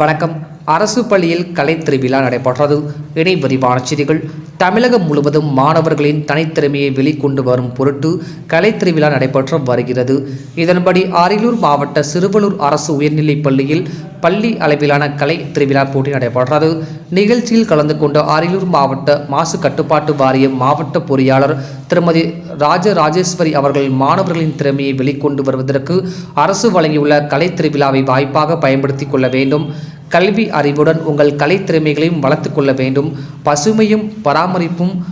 வணக்கம். அரசு பள்ளியில் கலை திருவிழா நடைபெற்றது. இணை விரிவான செய்திகள். தமிழகம் முழுவதும் மாணவர்களின் தனித்திறமையை வெளிக்கொண்டு வரும் பொருட்டு கலை திருவிழா நடைபெற்று வருகிறது. இதன்படி அரியலூர் மாவட்ட சிறுவலூர் அரசு உயர்நிலைப் பள்ளியில் பள்ளி அளவிலான கலை திருவிழா போட்டி நடைபெற்றது. நிகழ்ச்சியில் கலந்து கொண்ட அரியலூர் மாவட்ட மாசு கட்டுப்பாட்டு வாரிய மாவட்ட பொறியாளர் திருமதி ராஜராஜேஸ்வரி அவர்கள் மாணவர்களின் திறமையை வெளிக்கொண்டு வருவதற்கு அரசு வழங்கியுள்ள கலை திருவிழாவை வாய்ப்பாக பயன்படுத்திக் கொள்ள வேண்டும். கல்வி அறிவுடன் உங்கள் கலைத்திறமைகளையும் வளர்த்து கொள்ள வேண்டும். பசுமையும் பராமரிப்பும்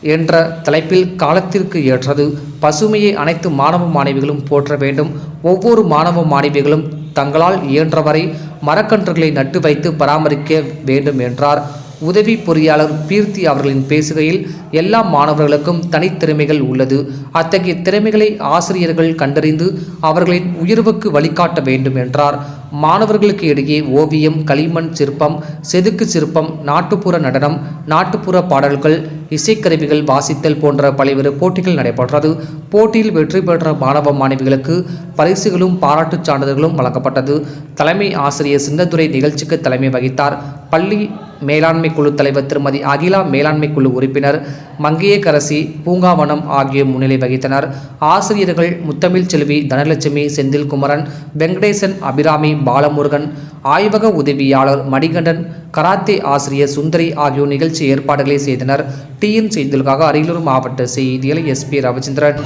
என்ற தலைப்பில் காலத்திற்கு ஏற்றது. பசுமையை அனைத்து மாணவ மாணவிகளும் போற்ற வேண்டும். ஒவ்வொரு மாணவ மாணவிகளும் தங்களால் இயன்றவரை மரக்கன்றுகளை நட்டு வைத்து பராமரிக்க வேண்டும் என்றார். உதவி பொறியாளர் பீர்த்தி அவர்களின் பேசுகையில் எல்லா மாணவர்களுக்கும் தனித்திறமைகள் உள்ளது. அத்தகைய திறமைகளை ஆசிரியர்கள் கண்டறிந்து அவர்களின் உயர்வுக்கு வழிகாட்ட வேண்டும் என்றார். மாணவர்களுக்கு இடையே ஓவியம் களிமண் சிற்பம் செதுக்கு சிற்பம் நாட்டுப்புற நடனம் நாட்டுப்புற பாடல்கள் இசைக்கருவிகள் வாசித்தல் போன்ற பல்வேறு போட்டிகள் நடைபெற்றது. போட்டியில் வெற்றி பெற்ற மாணவ மாணவிகளுக்கு பரிசுகளும் பாராட்டுச் சான்றிதழ்களும் வழங்கப்பட்டது. தலைமை ஆசிரியர் சின்னதுரை நிகழ்ச்சிக்கு தலைமை வகித்தார். பள்ளி மேலாண்மை குழு தலைவர் திருமதி அகிலா மேலாண்மை குழு உறுப்பினர் மங்கையக்கரசி பூங்காவனம் ஆகியோர் முன்னிலை வகித்தனர். ஆசிரியர்கள் முத்தமிழ் செல்வி தனலட்சுமி செந்தில்குமரன் வெங்கடேசன் அபிராமி பாலமுருகன் ஆய்வக உதவியாளர் மணிகண்டன் கராத்தே ஆசிரியர் சுந்தரி ஆகியோர் நிகழ்ச்சி ஏற்பாடுகளை செய்தனர். டிஎன் செய்திகளுக்காக அரியலூர் மாவட்ட செய்திகள் எஸ்பி ரவிச்சந்திரன்.